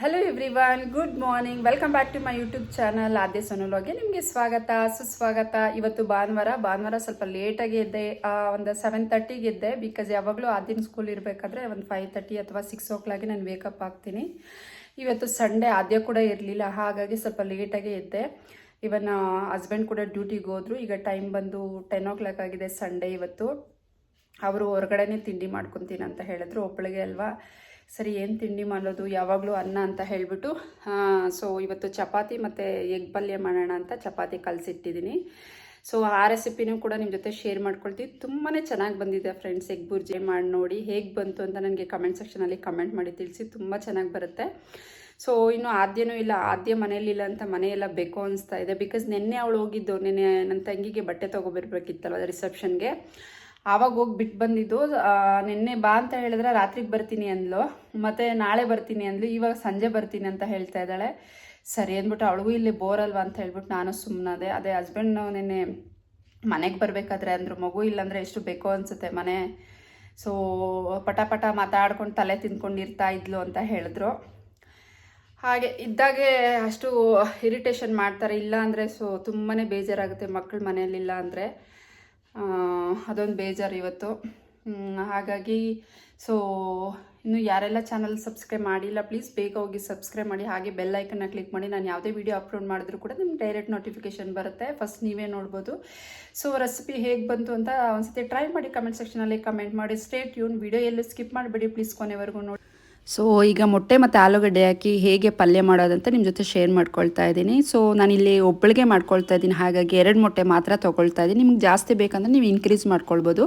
Hello everyone good morning welcome back to my YouTube channel Aadya ಸೊನೋಲೋಗೆ ನಿಮಗೆ ಸ್ವಾಗತ ಸುಸ್ವಾಗತ. ಇವತ್ತು ಭಾನುವಾರ ಭಾನುವಾರ ಸ್ವಲ್ಪ ಲೇಟಾಗಿ ಇದ್ದೆ ಆ, ಒಂದು ಸೆವೆನ್ ತರ್ಟಿಗೆ ಇದ್ದೆ ಬಿಕಾಸ್ ಯಾವಾಗಲೂ ಆದಿನ ಸ್ಕೂಲ್ ಇರಬೇಕಾದ್ರೆ ಒಂದು ಫೈವ್ ತರ್ಟಿ ಅಥವಾ ಸಿಕ್ಸ್ ಓ ಕ್ಲಾಗೆ ನಾನು ವೇಕಪ್ ಆಗ್ತೀನಿ. ಇವತ್ತು ಸಂಡೇ ಆದ್ಯ ಕೂಡ ಇರಲಿಲ್ಲ. ಹಾಗಾಗಿ ಸ್ವಲ್ಪ ಲೇಟಾಗೇ ಇದ್ದೆ ಇವನ್ ಹಸ್ಬೆಂಡ್ ಕೂಡ ಡ್ಯೂಟಿಗೆ ಹೋದರು. ಈಗ ಟೈಮ್ ಬಂದು ಟೆನ್ ಓ ಕ್ಲಾಕ್ ಆಗಿದೆ ಸಂಡೇ ಇವತ್ತು. ಅವರು ಹೊರಗಡೆನೇ ತಿಂಡಿ ಮಾಡ್ಕೊತೀನಿ ಅಂತ ಹೇಳಿದ್ರು. ಒಬ್ಬಳಿಗೆ ಅಲ್ವಾ? ಸರಿ, ಏನು ತಿಂಡಿ ಮಾಡೋದು? ಯಾವಾಗಲೂ ಅನ್ನ ಅಂತ ಹೇಳಿಬಿಟ್ಟು ಸೊ ಇವತ್ತು ಚಪಾತಿ ಮತ್ತು ಎಗ್ ಪಲ್ಯ ಮಾಡೋಣ ಅಂತ ಚಪಾತಿ ಕಲಸಿಟ್ಟಿದ್ದೀನಿ ಸೊ ಆ ರೆಸಿಪಿನೂ ಕೂಡ ನಿಮ್ಮ ಜೊತೆ ಶೇರ್ ಮಾಡ್ಕೊಳ್ತೀವಿ. ತುಂಬಾ ಚೆನ್ನಾಗಿ ಬಂದಿದೆ ಫ್ರೆಂಡ್ಸ್ ಎಗ್ ಬುರ್ಜಿ ಮಾಡಿ ನೋಡಿ. ಹೇಗೆ ಬಂತು ಅಂತ ನನಗೆ ಕಮೆಂಟ್ ಸೆಕ್ಷನಲ್ಲಿ ಕಮೆಂಟ್ ಮಾಡಿ ತಿಳಿಸಿ. ತುಂಬ ಚೆನ್ನಾಗಿ ಬರುತ್ತೆ. ಸೊ ಇನ್ನು ಆದ್ಯನೂ ಇಲ್ಲ. ಆದ್ಯ ಮನೇಲಿಲ್ಲ ಅಂತ ಮನೆಯೆಲ್ಲ ಬೇಕು ಅನಿಸ್ತಾ ಇದೆ. ಬಿಕಾಸ್ ನಿನ್ನೆ ಅವಳು ಹೋಗಿದ್ದು. ನಿನ್ನೆ ನನ್ನ ತಂಗಿಗೆ ಬಟ್ಟೆ ತೊಗೊಬರ್ಬೇಕಿತ್ತಲ್ವ ರಿಸೆಪ್ಷನ್ಗೆ ಆವಾಗ ಹೋಗಿ ಬಿಟ್ಟು ಬಂದಿದ್ದು. ನಿನ್ನೆ ಬಾ ಅಂತ ಹೇಳಿದ್ರೆ ರಾತ್ರಿಗೆ ಬರ್ತೀನಿ ಅಂದ್ಲು. ಮತ್ತು ನಾಳೆ ಬರ್ತೀನಿ ಅಂದ್ಲು. ಇವಾಗ ಸಂಜೆ ಬರ್ತೀನಿ ಅಂತ ಹೇಳ್ತಾ ಇದ್ದಾಳೆ. ಸರಿ ಅಂದ್ಬಿಟ್ಟು ಅವಳಿಗೂ ಇಲ್ಲಿ ಬೋರ್ ಅಲ್ವಾ ಅಂತ ಹೇಳ್ಬಿಟ್ಟು ನಾನು ಸುಮ್ಮನದೆ ಅದೇ ಹಸ್ಬೆಂಡ್ ನಿನ್ನೆ ಮನೆಗೆ ಬರಬೇಕಾದ್ರೆ ಅಂದರು. ಮಗು ಇಲ್ಲಾಂದರೆ ಎಷ್ಟು ಬೇಕೋ ಅನಿಸುತ್ತೆ ಮನೆ. ಸೊ ಪಟ ಪಟ ಮಾತಾಡ್ಕೊಂಡು ತಲೆ ತಿಂದ್ಕೊಂಡಿರ್ತಾ ಇದ್ಲು ಅಂತ ಹೇಳಿದ್ರು. ಹಾಗೆ ಇದ್ದಾಗೆ ಅಷ್ಟು ಇರಿಟೇಷನ್ ಮಾಡ್ತಾರೆ. ಇಲ್ಲ ಅಂದರೆ ಸೊ ತುಂಬಾ ಬೇಜಾರಾಗುತ್ತೆ ಮಕ್ಕಳು ಮನೆಯಲ್ಲಿಲ್ಲ ಅಂದರೆ. ಅದೊಂದು ಬೇಜಾರು ಇವತ್ತು. ಹಾಗಾಗಿ ಸೊ, ಇನ್ನು ಯಾರೆಲ್ಲ ಚಾನಲ್ ಸಬ್ಸ್ಕ್ರೈಬ್ ಮಾಡಿಲ್ಲ, ಪ್ಲೀಸ್ ಬೇಗ ಹೋಗಿ ಸಬ್ಸ್ಕ್ರೈಬ್ ಮಾಡಿ. ಹಾಗೆ ಬೆಲ್ ಐಕನ್ನ ಕ್ಲಿಕ್ ಮಾಡಿ. ನಾನು ಯಾವುದೇ ವಿಡಿಯೋ ಅಪ್ಲೋಡ್ ಮಾಡಿದ್ರು ಕೂಡ ನಿಮ್ಗೆ ಡೈರೆಕ್ಟ್ ನೋಟಿಫಿಕೇಶನ್ ಬರುತ್ತೆ. ಫಸ್ಟ್ ನೀವೇ ನೋಡ್ಬೋದು. ಸೊ ರೆಸಿಪಿ ಹೇಗೆ ಬಂತು ಅಂತ ಒಂದ್ಸತಿ ಟ್ರೈ ಮಾಡಿ ಕಮೆಂಟ್ ಸೆಕ್ಷನಲ್ಲಿ ಕಮೆಂಟ್ ಮಾಡಿ. ಸ್ಟೇಟ್ ಟ್ಯೂನ್ ವಿಡಿಯೋ ಎಲ್ಲೂ ಸ್ಕಿಪ್ ಮಾಡಿಬಿಡಿ. ಪ್ಲೀಸ್ ಕೊನೆವರೆಗೂ ನೋಡಿ. ಸೊ ಈಗ ಮೊಟ್ಟೆ ಮತ್ತು ಆಲೂಗಡ್ಡೆ ಹಾಕಿ ಹೇಗೆ ಪಲ್ಯ ಮಾಡೋದಂತ ನಿಮ್ಮ ಜೊತೆ ಶೇರ್ ಮಾಡ್ಕೊಳ್ತಾ ಇದ್ದೀನಿ. ಸೊ ನಾನಿಲ್ಲಿ ಒಬ್ಬಳಿಗೆ ಮಾಡ್ಕೊಳ್ತಾ ಇದ್ದೀನಿ. ಹಾಗಾಗಿ ಎರಡು ಮೊಟ್ಟೆ ಮಾತ್ರ ತೊಗೊಳ್ತಾ ಇದ್ದೀನಿ. ನಿಮ್ಗೆ ಜಾಸ್ತಿ ಬೇಕಂದ್ರೆ ನೀವು ಇನ್ಕ್ರೀಸ್ ಮಾಡ್ಕೊಳ್ಬೋದು.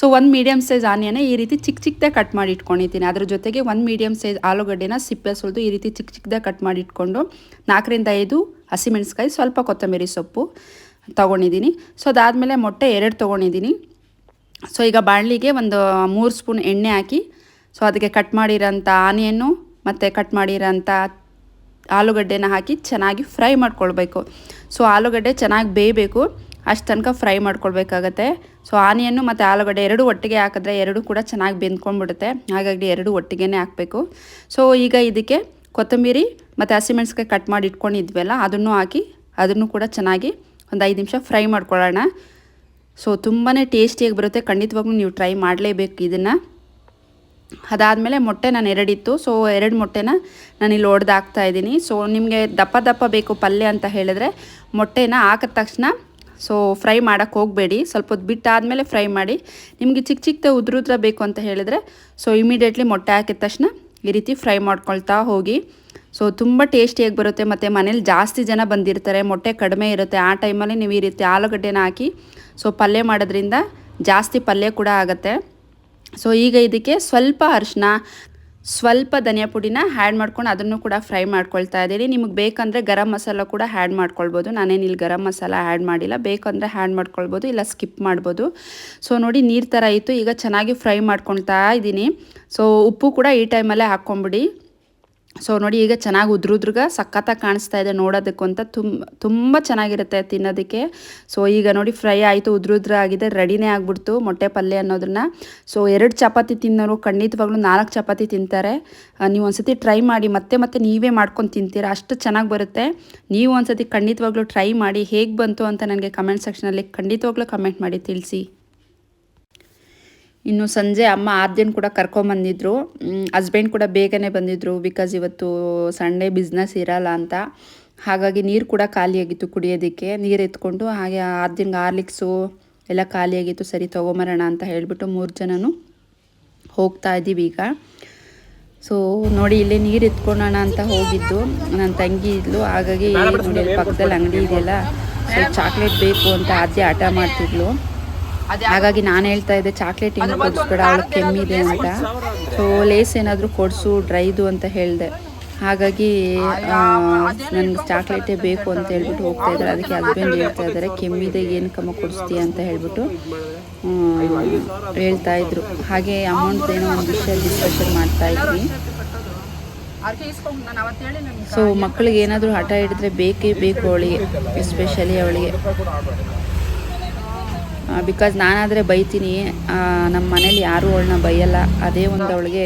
ಸೊ ಒಂದು ಮೀಡಿಯಮ್ ಸೈಜ್ ಆನಿಯನ್ನ ಈ ರೀತಿ ಚಿಕ್ಕ ಚಿಕ್ಕದೇ ಕಟ್ ಮಾಡಿ ಇಟ್ಕೊಂಡಿದ್ದೀನಿ. ಅದ್ರ ಜೊತೆಗೆ ಒಂದು ಮೀಡಿಯಮ್ ಸೈಜ್ ಆಲೂಗಡ್ಡೆನ ಸಿಪ್ಪೆ ಸುಲಿದು ಈ ರೀತಿ ಚಿಕ್ಕ ಚಿಕ್ಕದೇ ಕಟ್ ಮಾಡಿ ಇಟ್ಕೊಂಡು ನಾಲ್ಕರಿಂದ ಐದು ಹಸಿಮೆಣಸ್ಕಾಯಿ ಸ್ವಲ್ಪ ಕೊತ್ತಂಬರಿ ಸೊಪ್ಪು ತೊಗೊಂಡಿದ್ದೀನಿ. ಸೊ ಅದಾದಮೇಲೆ ಮೊಟ್ಟೆ ಎರಡು ತೊಗೊಂಡಿದ್ದೀನಿ. ಸೊ ಈಗ ಬಾಣಲಿಗೆ ಒಂದು ಮೂರು ಸ್ಪೂನ್ ಎಣ್ಣೆ ಹಾಕಿ ಸೊ ಅದಕ್ಕೆ ಕಟ್ ಮಾಡಿರೋಂಥ ಆನಿಯನ್ನು ಮತ್ತು ಕಟ್ ಮಾಡಿರೋಂಥ ಆಲೂಗಡ್ಡೆನ ಹಾಕಿ ಚೆನ್ನಾಗಿ ಫ್ರೈ ಮಾಡ್ಕೊಳ್ಬೇಕು. ಸೊ ಆಲೂಗಡ್ಡೆ ಚೆನ್ನಾಗಿ ಬೇಯಬೇಕು. ಅಷ್ಟು ತನಕ ಫ್ರೈ ಮಾಡ್ಕೊಳ್ಬೇಕಾಗತ್ತೆ. ಸೊ ಆನಿಯನ್ನು ಮತ್ತು ಆಲೂಗಡ್ಡೆ ಎರಡು ಒಟ್ಟಿಗೆ ಹಾಕಿದ್ರೆ ಎರಡು ಕೂಡ ಚೆನ್ನಾಗಿ ಬೆಂದ್ಕೊಂಡ್ಬಿಡುತ್ತೆ. ಹಾಗಾಗಿ ಎರಡು ಒಟ್ಟಿಗೆ ಹಾಕಬೇಕು. ಸೊ ಈಗ ಇದಕ್ಕೆ ಕೊತ್ತಂಬರಿ ಮತ್ತು ಹಸಿಮೆಣ್ಸಿಕಾಯಿ ಕಟ್ ಮಾಡಿ ಇಟ್ಕೊಂಡಿದ್ವಲ್ಲ, ಅದನ್ನು ಹಾಕಿ ಅದನ್ನು ಕೂಡ ಚೆನ್ನಾಗಿ ಒಂದು ಐದು ನಿಮಿಷ ಫ್ರೈ ಮಾಡ್ಕೊಳ್ಳೋಣ. ಸೊ ತುಂಬಾ ಟೇಸ್ಟಿಯಾಗಿ ಬರುತ್ತೆ. ಖಂಡಿತವಾಗ್ಲೂ ನೀವು ಟ್ರೈ ಮಾಡಲೇಬೇಕು ಇದನ್ನು. ಅದಾದಮೇಲೆ ಮೊಟ್ಟೆ ನಾನು ಎರಡಿತ್ತು. ಸೊ ಎರಡು ಮೊಟ್ಟೆನ ನಾನು ಇಲ್ಲಿ ಒಡೆದು ಹಾಕ್ತಾ ಇದ್ದೀನಿ. ಸೊ ನಿಮಗೆ ದಪ್ಪ ದಪ್ಪ ಬೇಕು ಪಲ್ಯ ಅಂತ ಹೇಳಿದ್ರೆ ಮೊಟ್ಟೆನ ಹಾಕಿದ ತಕ್ಷಣ ಸೊ ಫ್ರೈ ಮಾಡೋಕ್ಕೆ ಹೋಗಬೇಡಿ. ಸ್ವಲ್ಪ ಹೊತ್ತು ಬಿಟ್ಟಾದಮೇಲೆ ಫ್ರೈ ಮಾಡಿ. ನಿಮಗೆ ಚಿಕ್ಕ ಚಿಕ್ಕದ ಉದ್ರುದ್ರ ಉದ್ರ ಬೇಕು ಅಂತ ಹೇಳಿದ್ರೆ ಸೊ ಇಮಿಡಿಯೇಟ್ಲಿ ಮೊಟ್ಟೆ ಹಾಕಿದ ತಕ್ಷಣ ಈ ರೀತಿ ಫ್ರೈ ಮಾಡ್ಕೊಳ್ತಾ ಹೋಗಿ. ಸೊ ತುಂಬ ಟೇಸ್ಟಿಯಾಗಿ ಬರುತ್ತೆ. ಮತ್ತು ಮನೇಲಿ ಜಾಸ್ತಿ ಜನ ಬಂದಿರ್ತಾರೆ. ಮೊಟ್ಟೆ ಕಡಿಮೆ ಇರುತ್ತೆ. ಆ ಟೈಮಲ್ಲಿ ನೀವು ಈ ರೀತಿ ಆಲೂಗಡ್ಡೆನ ಹಾಕಿ ಸೊ ಪಲ್ಯ ಮಾಡೋದ್ರಿಂದ ಜಾಸ್ತಿ ಪಲ್ಯ ಕೂಡ ಆಗುತ್ತೆ. ಸೊ ಈಗ ಇದಕ್ಕೆ ಸ್ವಲ್ಪ ಅರಿಶಿನ, ಸ್ವಲ್ಪ ಧನಿಯಾ ಪುಡಿನ ಹ್ಯಾಡ್ ಮಾಡ್ಕೊಂಡು ಅದನ್ನು ಕೂಡ ಫ್ರೈ ಮಾಡ್ಕೊಳ್ತಾ ಇದ್ದೀನಿ ನಿಮಗೆ ಬೇಕಂದರೆ ಗರಂ ಮಸಾಲ ಕೂಡ ಹ್ಯಾಡ್ ಮಾಡ್ಕೊಳ್ಬೋದು. ನಾನೇನು ಇಲ್ಲಿ ಗರಂ ಮಸಾಲ ಆ್ಯಡ್ ಮಾಡಿಲ್ಲ. ಬೇಕಂದರೆ ಹ್ಯಾಡ್ ಮಾಡ್ಕೊಳ್ಬೋದು, ಇಲ್ಲ ಸ್ಕಿಪ್ ಮಾಡ್ಬೋದು. ಸೊ ನೋಡಿ ನೀರು ಥರ ಇತ್ತು ಈಗ ಚೆನ್ನಾಗಿ ಫ್ರೈ ಮಾಡ್ಕೊಳ್ತಾ ಇದ್ದೀನಿ. ಸೊ ಉಪ್ಪು ಕೂಡ ಈ ಟೈಮಲ್ಲೇ ಹಾಕ್ಕೊಂಬಿಡಿ. ಸೊ ನೋಡಿ, ಈಗ ಚೆನ್ನಾಗಿ ಉದ್ರುದ್ರಗ ಸಖತ್ತಾಗಿ ಕಾಣಿಸ್ತಾ ಇದೆ ನೋಡೋದಕ್ಕೂ ಅಂತ ತುಂಬ ತುಂಬ ಚೆನ್ನಾಗಿರುತ್ತೆ ತಿನ್ನೋದಕ್ಕೆ. ಸೊ ಈಗ ನೋಡಿ, ಫ್ರೈ ಆಯಿತು, ಉದ್ರುದ್ರ ಆಗಿದೆ, ರೆಡಿನೇ ಆಗಿಬಿಡ್ತು ಮೊಟ್ಟೆ ಪಲ್ಯ ಅನ್ನೋದನ್ನು ಸೊ ಎರಡು ಚಪಾತಿ ತಿನ್ನೋರು ಖಂಡಿತವಾಗ್ಲೂ ನಾಲ್ಕು ಚಪಾತಿ ತಿಂತಾರೆ. ನೀವು ಒಂದ್ಸತಿ ಟ್ರೈ ಮಾಡಿ, ಮತ್ತೆ ಮತ್ತೆ ನೀವೇ ಮಾಡ್ಕೊಂಡು ತಿಂತೀರಾ, ಅಷ್ಟು ಚೆನ್ನಾಗಿ ಬರುತ್ತೆ. ನೀವು ಒಂದ್ಸತಿ ಖಂಡಿತವಾಗ್ಲೂ ಟ್ರೈ ಮಾಡಿ, ಹೇಗೆ ಬಂತು ಅಂತ ನನಗೆ ಕಮೆಂಟ್ ಸೆಕ್ಷನಲ್ಲಿ ಖಂಡಿತವಾಗ್ಲೂ ಕಮೆಂಟ್ ಮಾಡಿ ತಿಳಿಸಿ. ಇನ್ನು ಸಂಜೆ ಅಮ್ಮ ಆದ್ಯನ್ ಕೂಡ ಕರ್ಕೊಂಬಂದಿದ್ರು. ಹಸ್ಬೆಂಡ್ ಕೂಡ ಬೇಗನೆ ಬಂದಿದ್ರು ಬಿಕಾಸ್ ಇವತ್ತು ಸಂಡೇ ಬಿಸ್ನೆಸ್ ಇರಲ್ಲ ಅಂತ. ಹಾಗಾಗಿ ನೀರು ಕೂಡ ಖಾಲಿಯಾಗಿತ್ತು ಕುಡಿಯೋದಕ್ಕೆ. ನೀರು ಎತ್ಕೊಂಡು ಹಾಗೆ ಆದ್ಯಂಗೆ ಹಾರ್ಲಿಕ್ಸು ಎಲ್ಲ ಖಾಲಿಯಾಗಿತ್ತು. ಸರಿ ತೊಗೊಂಬರೋಣ ಅಂತ ಹೇಳಿಬಿಟ್ಟು ಮೂರು ಜನನು ಹೋಗ್ತಾ ಇದ್ದೀವಿ ಈಗ. ಸೊ ನೋಡಿ ಇಲ್ಲಿ ನೀರು ಎತ್ಕೊಳ್ಳೋಣ ಅಂತ ಹೋಗಿದ್ದು. ನನ್ನ ತಂಗಿ ಇದ್ಲು. ಹಾಗಾಗಿ ನೋಡಿ ಪಕ್ಕದಲ್ಲಿ ಅಂಗಡಿ ಇದೆಯಲ್ಲ ಸೊ ಚಾಕ್ಲೇಟ್ ಬೇಕು ಅಂತ ಆದ್ಯ ಆಟ ಮಾಡ್ತಿದ್ಲು. ಹಾಗಾಗಿ ನಾನು ಹೇಳ್ತಾ ಇದ್ದೆ ಚಾಕ್ಲೇಟ್ ಏನು ಕೊಡಿಸ್ಬೇಡ ಅವ್ಳು ಕೆಮ್ಮಿದೆ ಅಂತ. ಸೊ ಲೇಸ್ ಏನಾದರೂ ಕೊಡಿಸು ಡ್ರೈದು ಅಂತ ಹೇಳಿದೆ. ಹಾಗಾಗಿ ನನಗೆ ಚಾಕ್ಲೇಟೇ ಬೇಕು ಅಂತ ಹೇಳ್ಬಿಟ್ಟು ಹೋಗ್ತಾ ಇದ್ದಾರೆ. ಅದಕ್ಕೆ ಹಸ್ಬೆಂಡ್ ಹೇಳ್ತಾ ಇದ್ದಾರೆ ಕೆಮ್ಮಿದೆ ಏನು ಕಮ್ಮ ಕೊಡಿಸ್ತೀಯ ಅಂತ ಹೇಳ್ಬಿಟ್ಟು ಹೇಳ್ತಾ ಇದ್ರು. ಹಾಗೆ ಅಮೌಂಟ್ ಏನೋ ಒಂದು ವಿಷಯ ಡಿಸ್ಕಷನ್ ಮಾಡ್ತಾ ಇದ್ವಿ. ಸೊ ಮಕ್ಕಳಿಗೆ ಏನಾದರೂ ಹಠ ಹಿಡಿದ್ರೆ ಬೇಕೇ ಬೇಕು ಅವಳಿಗೆ ಎಸ್ಪೆಷಲಿ ಅವಳಿಗೆ. ಬಿಕಾಸ್ ನಾನಾದರೆ ಬೈತೀನಿ ನಮ್ಮ ಮನೇಲಿ ಯಾರೂ ಅವಳನ್ನ ಬೈಯಲ್ಲ. ಅದೇ ಒಂದು ಅವಳಿಗೆ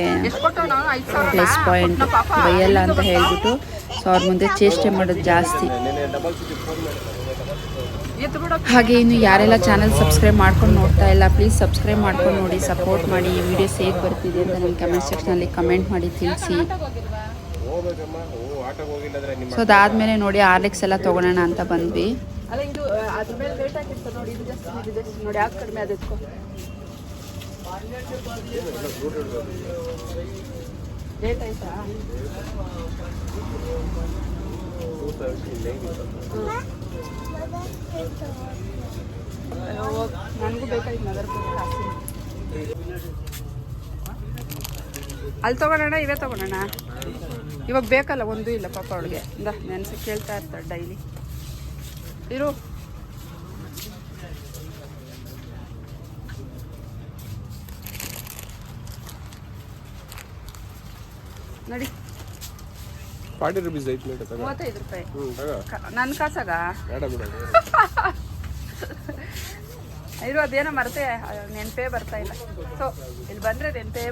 ಪ್ಲಸ್ ಪಾಯಿಂಟ್ ಬೈಯಲ್ಲ ಅಂತ ಹೇಳ್ಬಿಟ್ಟು ಸೊ ಅವ್ರ ಮುಂದೆ ಚೇಷ್ಟೆ ಮಾಡೋದು ಜಾಸ್ತಿ. ಹಾಗೆ ಇನ್ನು ಯಾರೆಲ್ಲ ಚಾನಲ್ ಸಬ್ಸ್ಕ್ರೈಬ್ ಮಾಡ್ಕೊಂಡು ನೋಡ್ತಾ ಇಲ್ಲ ಪ್ಲೀಸ್ ಸಬ್ಸ್ಕ್ರೈಬ್ ಮಾಡ್ಕೊಂಡು ನೋಡಿ ಸಪೋರ್ಟ್ ಮಾಡಿ. ಈ ವಿಡಿಯೋಸ್ ಹೇಗೆ ಬರ್ತಿದೆ ಅಂತ ನನ್ನ ಕಮೆಂಟ್ ಸೆಕ್ಷನಲ್ಲಿ ಕಮೆಂಟ್ ಮಾಡಿ, ತಿಳಿಸಿ. ಸೊ ಅದಾದಮೇಲೆ ನೋಡಿ ಆರ್ಲಿಕ್ಸ್ ಎಲ್ಲ ತೊಗೊಳೋಣ ಅಂತ ಬಂದ್ವಿ. ನೋಡಿ ಯಾಕೆ ಕಡಿಮೆ ನನಗೂ ಅಲ್ಲಿ ತಗೊಳೋಣ ಇವೇ ತಗೊಳೋಣ? ಇವಾಗ ಬೇಕಲ್ಲ, ಒಂದು ಇಲ್ಲ ಪಾಪ ಅವಳಿಗೆ. ಇಂದ, ನೆನೆಸಿ ಕೇಳ್ತಾ ಇರ್ತಾಳೆ ಡೈಲಿ. ಇರು. ನೋಡಿ. ಫಾರ್ಟಿ ರುಪೀಸ್ ಐತ್ ಮೇಡ ತಗ. ಮೂವತ್ತೈದು ರೂಪಾಯಿ. ಹ್ಞೂ ತಗ. ನನ್ನ ಕಾಸಾಗ? ಬೇಡ ಬಿಡ. ಇರು ಅದೇನೋ ಮರ್ತೆ ನೆನಪೇ ಬರ್ತಾ ಇಲ್ಲ. ಸೊ ಇಲ್ಲಿ ಬಂದರೆ ನೆನಪೇ